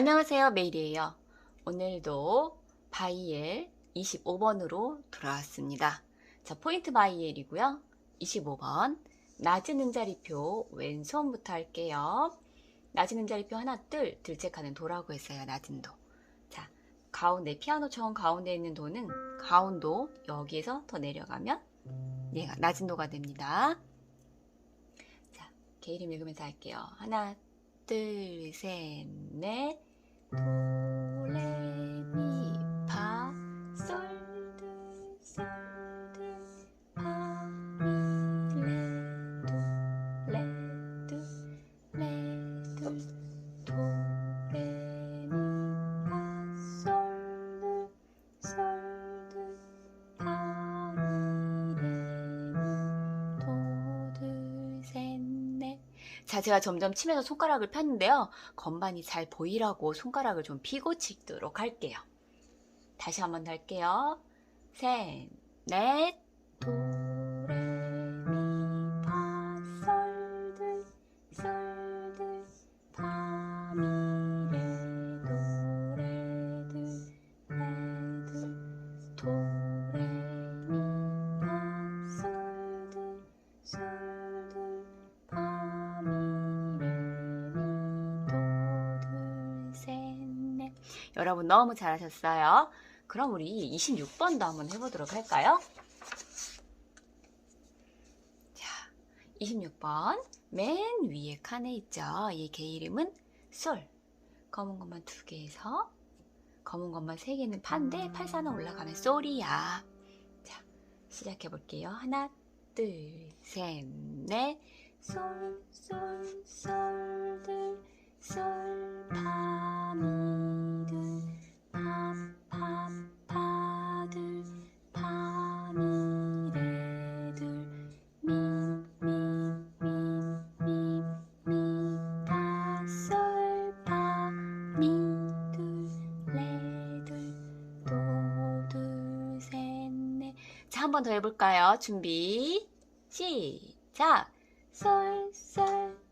안녕하세요. 메일이에요. 오늘도 바이엘 25번으로 돌아왔습니다. 자, 포인트 바이엘이고요. 25번. 낮은 음자리표 왼손부터 할게요. 낮은 음자리표 하나, 둘, 칸은 도라고 했어요. 낮은 도. 자, 가운데, 피아노처럼 가운데 있는 도는 가운도 여기에서 더 내려가면 얘가 낮은 도가 됩니다. 자, 개 이름 읽으면서 할게요. 하나, 둘, 셋, 넷. 도, 레, 자, 제가 점점 치면서 손가락을 폈는데요. 건반이 잘 보이라고 손가락을 좀 피고 치도록 할게요. 다시 한번더 할게요. 셋, 넷, 도, 여러분 너무 잘하셨어요. 그럼 우리 26번도 한번 해보도록 할까요? 자, 26번 맨 위에 칸에 있죠. 이개 이름은 솔. 검은 것만 두 개에서 검은 것만 세 개는 파인데 팔사는 올라가면 솔이야. 자, 시작해 볼게요. 하나, 둘, 셋, 넷. 솔, 솔, 솔, 들, 솔, 넷. 자, 한번 더 해볼까요? 준비, 시작! 솔, 솔, 솔,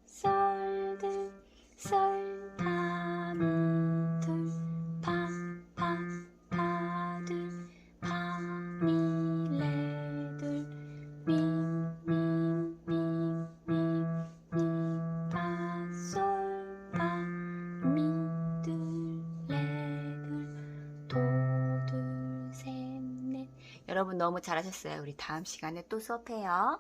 여러분 너무 잘하셨어요. 우리 다음 시간에 또 수업해요.